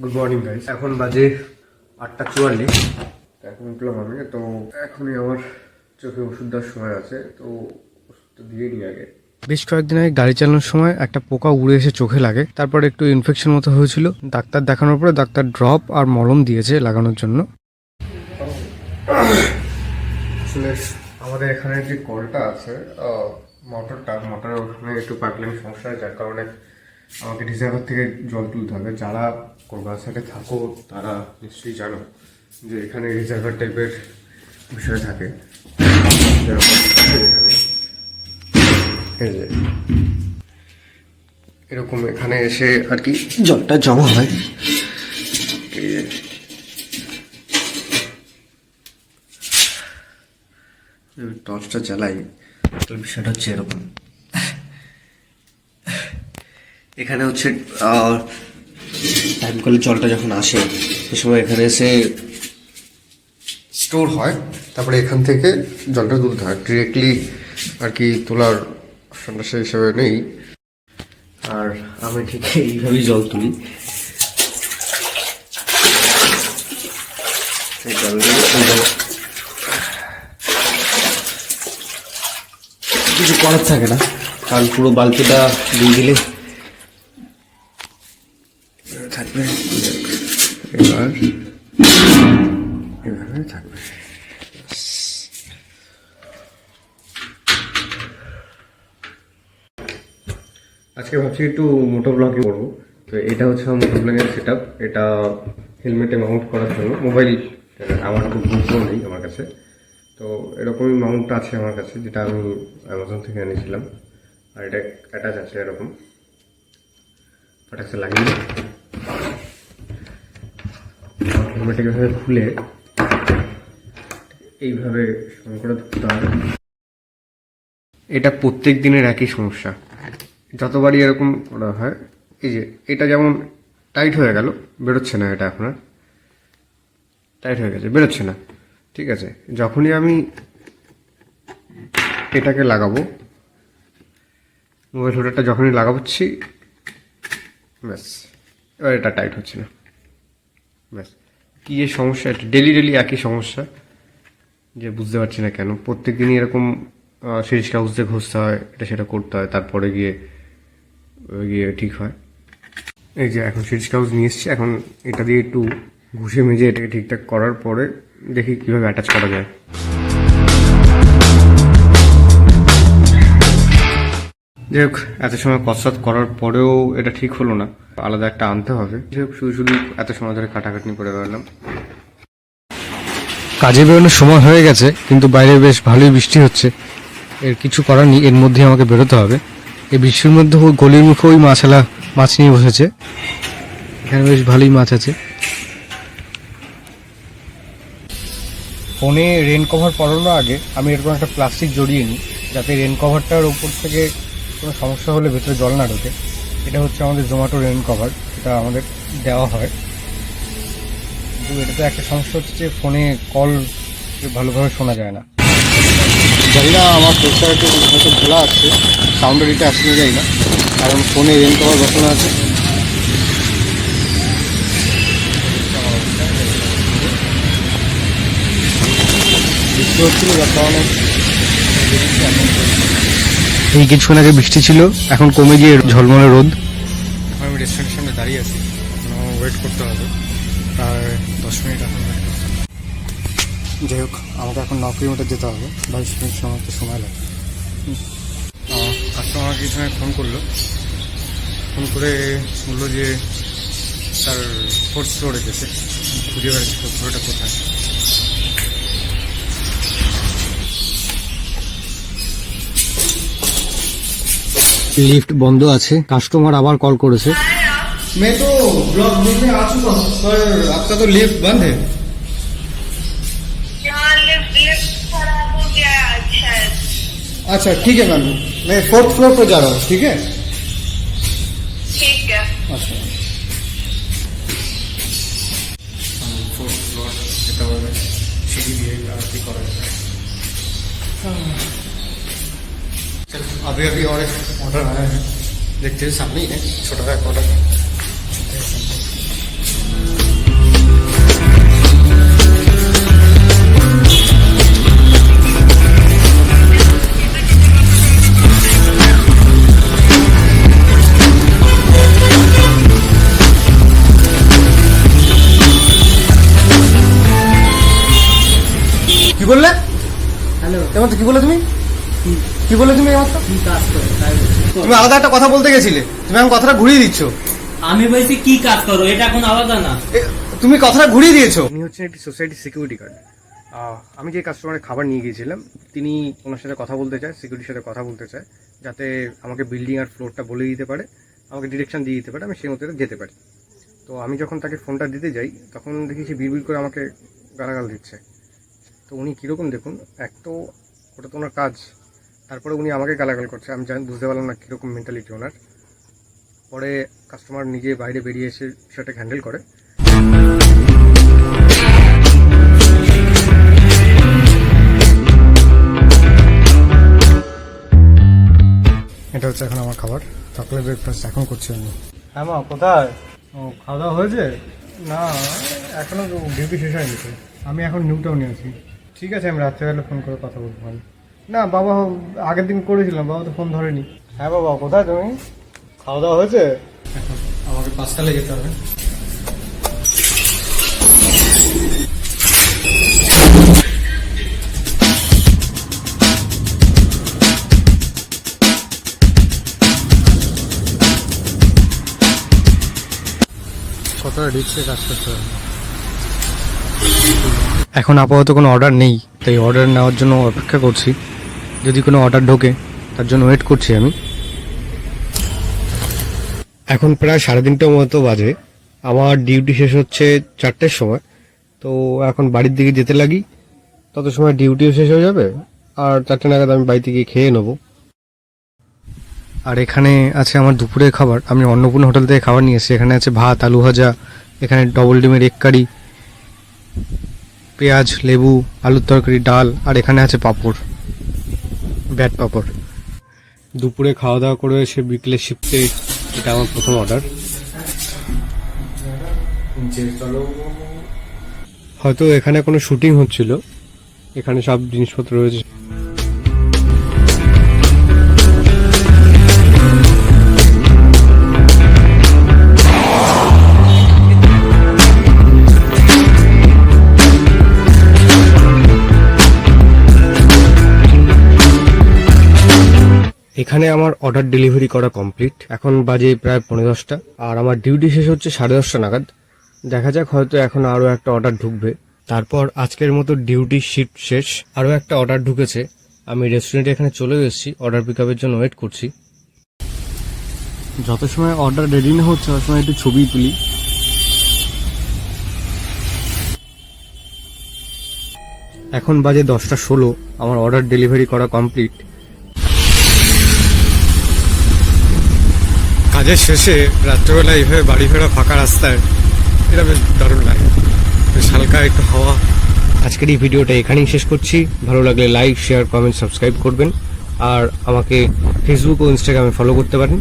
Good morning guys এখন বাজে আটটা চুয়াল্লিশ। এখন উঠলাম আমি তো এখনই আমার চোখে ওষুধ দেওয়ার সময় আছে তো ওষুধটা দিয়ে নিই আগে। বেশ কয়েকদিন আগে গাড়ি চালানোর সময় একটা পোকা উড়ে এসে চোখে লাগে তারপর একটু ইনফেকশন মতো হয়েছিল। ডাক্তার দেখানোর পরে ডাক্তার ড্রপ আর মলম দিয়েছে লাগানোর জন্য। আসলে আমাদের এখানে যে কলটা আছে মোটরটা মোটরের ওখানে একটু পাইপলাইন সমস্যা যার কারণে আমাকে রিজার্ভার থেকে জল তুলতে হবে। যারা কলকাতা সাইডে থাকো তারা নিশ্চয়ই জানো যে এখানে রিজার্ভার টাইপের বিষয় থাকে। এরকম এখানে এসে আর কি জলটা জমা হয়। টর্চটা জ্বালাই। তাহলে বিষয়টা হচ্ছে এরকম। এখানে হচ্ছে টাইম কলের জলটা যখন আসে সে সময় এখানে এসে স্টোর হয় তারপরে এখান থেকে জলটা তুলতে হয়। ডিরেক্টলি আর কি তোলার অপশনটা সেই হিসাবে নেই। আর আমি ঠিক এইভাবেই জল তুলি। কিছু করার থাকে না কারণ পুরো বালতিটা দিয়ে দিলে থাকবে এবার এভাবে থাকবে আজকে ভাবছি একটু মোটো ব্লগিং করব। তো এটা হচ্ছে আমার মোটো ব্লগের সেট এটা হেলমেটে মাউন্ট করার জন্য। মোবাইল আমার খুব গুরুত্ব নেই আমার কাছে। তো এরকমই মাউন্টটা আছে আমার কাছে, যেটা আমি অ্যামাজন থেকে এনেছিলাম। আর এটা অ্যাটাচ আছে এরকম। লাগিয়ে খুলে এইভাবে ধরতে হবে এটা প্রত্যেক দিনের একই সমস্যা। যতবারই এরকম করা হয়, এই যে এটা যেমন টাইট হয়ে গেল, বেরোচ্ছে না এটা আপনার। টাইট হয়ে গেছে, বেরোচ্ছে না। ঠিক আছে, যখনই আমি এটাকে লাগাবো, মোবাইল হোল্ডারটা যখনই লাগাচ্ছি ব্যাস। এটা টাইট হচ্ছে না। ব্যাস। কী যে সমস্যা, এটা ডেলি ডেলি একই সমস্যা, যে বুঝতে পারছি না কেন। প্রত্যেক দিনই এরকম সিরিজ কাগজ দিয়ে ঘষতে হয়, এটা সেটা করতে হয়, তারপরে গিয়ে গিয়ে ঠিক হয়। এই যে এখন সিরিজ কাগজ নিয়ে এসেছি, এখন এটা দিয়ে একটু ঘুষে মেজে এটাকে ঠিকঠাক করার পরে দেখি কীভাবে অ্যাটাচ করা যায়। যাই হোক এত সময় কসরত করার পরেও এটা ঠিক হলো না। আলাদা একটা আনতে হবে। যাই হোক শুধু শুধু এত সময় ধরে কাটাকাটি করে বেড়ালাম। কাজে বেরোনোর সময় হয়ে গেছে কিন্তু বাইরে বেশ ভালোই বৃষ্টি হচ্ছে। এর কিছু করার নেই এর মধ্যে আমাকে বেরোতে হবে। এই বৃষ্টির মধ্যে ওই গলির মুখে ওই মাছালা মাছ নিয়ে বসেছে। এখানে বেশ ভালোই মাছ আছে। ফোনে রেন কভার পরানোর আগে আমি এরকম একটা প্লাস্টিক জড়িয়ে নিই যাতে রেন কভারটার উপর থেকে কোনো সমস্যা হলে ভেতরে জল না ঢোকে। এটা হচ্ছে আমাদের জোম্যাটো রেন কভার এটা আমাদের দেওয়া হয়। কিন্তু এটাতে একটা সমস্যা হচ্ছে যে ফোনে কল ভালোভাবে শোনা যায় না। জানি না, আমার প্রেসারটা হয়তো খোলা আছে সাউন্ডের এটা আসলে যাই না, কারণ ফোনে রেন কভার বসানো আছে। বৃষ্টি হচ্ছিল যার কারণে এই কিছুক্ষণ আগে বৃষ্টি ছিল, এখন কমে গিয়ে ঝলমলে রোদ। এখন আমি রেস্টুরেন্টের সামনে দাঁড়িয়ে আছি। ওয়েট করতে হবে। প্রায় দশ মিনিট এখন। যাই হোক, আমাকে এখন ন কিলোমিটার যেতে হবে। বাইশ মিনিট সময় তো সময় লাগে। আমাকে কিছু ফোন করল। ফোন করে বলল যে, তার ফোর্থ ফ্লোরে গেছে। খুঁজে বেড়াচ্ছে ফোর্থ ফ্লোরটা কোথায়? লিফট বন্ধ আছে কাস্টমার আবার কল করেছে मैं तो ब्लॉक में आ चुका हूँ पर आपका तो लिफ्ट बंद है यहाँ लिफ्ट लिफ्ट खराब हो गया है आज शायद अच्छा ठीक है मैम मैं फोर्थ फ्लोर पर जा रहा हूँ ठीक है अभी अभी और एक ऑर्डर आया है देखते हैं सामने ही है छोटा सा ऑर्डर কি বললে হ্যালো এবার তো কি বলে তুমি কি বলে তুমি আমার কি কাজ করো তাই বলছি। তুমি আলাদা একটা কথা বলতে গেছিলে তুমি এখন কথাটা ঘুরিয়ে দিচ্ছ। আমি বলছি কি কাজ করো এটা এখন আলাদা না। এ, তুমি কথাটা ঘুরিয়ে দিয়েছ। উনি হচ্ছেন একটি সোসাইটি সিকিউরিটি গার্ড। আমি যে কাস্টমারের খাবার নিয়ে গিয়েছিলাম তিনি ওনার সাথে কথা বলতে চায় সিকিউরিটির সাথে কথা বলতে চায় যাতে আমাকে বিল্ডিং আর ফ্লোরটা বলে দিতে পারে আমাকে ডিরেকশন দিয়ে দিতে পারে আমি সেই মতো যেতে পারি। তো আমি যখন তাকে ফোনটা দিতে যাই তখন দেখি সে বিড়বিড় করে আমাকে গালাগাল দিচ্ছে। তো উনি কীরকম দেখুন এক তো ওটা তো ওনার কাজ তারপরে উনি আমাকে গালাগাল করছে। আমি জানি বুঝতে পারলাম না কীরকম মেন্টালিটি ওনার। পরে কাস্টমার নিজে বাইরে বেরিয়ে এসে সেটাকে হ্যান্ডেল করে। এটা হচ্ছে এখন আমার খাবার। সকালে ব্রেকফাস্ট এখন করছি আমি। হ্যাঁ মা কোথায়? ও খাওয়া দাওয়া হয়েছে? না এখনও ডিউটি শেষ হয়নি তো। আমি এখন নিউ টাউনে আছি। ঠিক আছে আমি রাত্রেবেলা ফোন করে কথা বলব আমি না বাবা আগের দিন করেছিলাম বাবা তো ফোন ধরেনি। হ্যাঁ বাবা কোথায় তুমি? খাওয়া দাওয়া হয়েছে? আমাকে পাঁচটালে যেতে হবে। কতটা রিক্সে কাজ করতে হবে? এখন আপাতত কোনো অর্ডার নেই তাই অর্ডার নেওয়ার জন্য অপেক্ষা করছি। যদি কোনো অর্ডার ঢোকে তার জন্য ওয়েট করছি আমি। এখন প্রায় সাড়ে তিনটের মতো বাজে। আমার ডিউটি শেষ হচ্ছে চারটের সময়। তো এখন বাড়ির দিকে যেতে লাগি। তত সময় ডিউটিও শেষ হয়ে যাবে। আর চারটে নাগাদ আমি বাড়িতে গিয়ে খেয়ে নেব। আর এখানে আছে আমার দুপুরের খাবার। আমি অন্নপূর্ণা হোটেল থেকে খাবার নিয়ে এসেছি। এখানে আছে ভাত আলু ভাজা এখানে ডবল ডিমের এক কারি পেঁয়াজ লেবু আলুর তরকারি ডাল আর এখানে আছে পাঁপড়। ব্যাট পাপড়। দুপুরে খাওয়া দাওয়া করে এসে বিকেলে শিফটে, এটা আমার প্রথম অর্ডার হয়তো এখানে কোনো শুটিং হচ্ছিল। এখানে সব জিনিসপত্র রয়েছে। এখানে আমার অর্ডার ডেলিভারি করা কমপ্লিট এখন বাজে প্রায় পনেরো দশটা। আর আমার ডিউটি শেষ হচ্ছে সাড়ে দশটা নাগাদ। দেখা যাক হয়তো এখন আরও একটা অর্ডার ঢুকবে। তারপর আজকের মতো ডিউটি শিফট শেষ। আরও একটা অর্ডার ঢুকেছে। আমি রেস্টুরেন্টে এখানে চলে এসেছি। অর্ডার পিক আপের জন্য ওয়েট করছি। যত সময় অর্ডার রেডি না হচ্ছে তত সময় একটু ছবি তুলি। এখন বাজে দশটা ষোলো। আমার অর্ডার ডেলিভারি করা কমপ্লিট কাজের শেষে রাত্রেবেলা এইভাবে বাড়ি ফেরা ফাঁকা রাস্তায়, এটা বেশ দারুণ লাগে। বেশ হালকা একটু হাওয়া। আজকের এই ভিডিওটা এখানেই শেষ করছি। ভালো লাগলে লাইক শেয়ার কমেন্ট সাবস্ক্রাইব করবেন। আর আমাকে ফেসবুক ও ইনস্টাগ্রামে ফলো করতে পারেন।